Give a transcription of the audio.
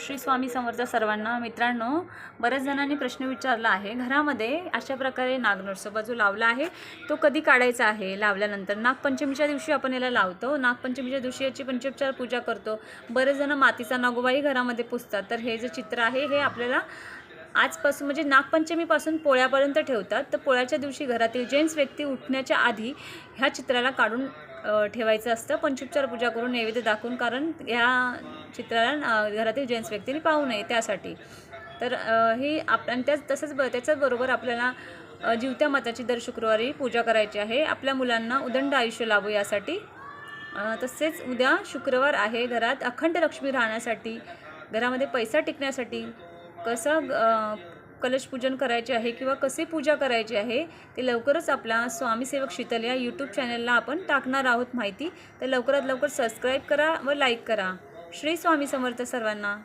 श्री स्वामी समर्थ सर्वांना मित्रांनो बऱ्याच जणांनी प्रश्न विचारला आहे. घरामध्ये अशा प्रकारे नागनरसोबा जो लावला आहे. तो कधी काढायचा आहे? लावल्यानंतर नागपंचमीच्या दिवशी आपण याला लावतो. नागपंचमीच्या दिवशी याची पंचोपचार पूजा करतो. बरेच जण मातीचा नागोबाही घरामध्ये पुजतात तर हे जे चित्र आहे हे आपल्याला आजपासून म्हणजे नागपंचमीपासून पोळ्यापर्यंत ठेवतात. तर पोळ्याच्या दिवशी घरातील जेंट्स व्यक्ती उठण्याच्या आधी ह्या चित्राला काढून ठेवायचं असतं. पंचोपचार पूजा करून नैवेद्य दाखवून. कारण ह्या चित्राला घरातील जेंट्स व्यक्तीने पाहू नये त्यासाठी. तर हे ही आप आणि त्याच तसंच ब त्याच्याचबरोबर आपल्याला जीवत्या माताची दर शुक्रवारी पूजा करायची आहे. आपल्या मुलांना उदंड आयुष्य लाभो यासाठी. तसेच उद्या शुक्रवार आहे घरात अखंड लक्ष्मी राहण्यासाठी घरामध्ये पैसा टिकण्यासाठी कसं कलशपूजन करायचे आहे किंवा कसे पूजा करायची आहे ते लवकरच आपला स्वामीसेवक शीतल या यूट्यूब चॅनलला आपण टाकणार आहोत माहिती. तर लवकरात लवकर सबस्क्राईब करा व लाईक करा. श्री स्वामी समर्थ सर्वांना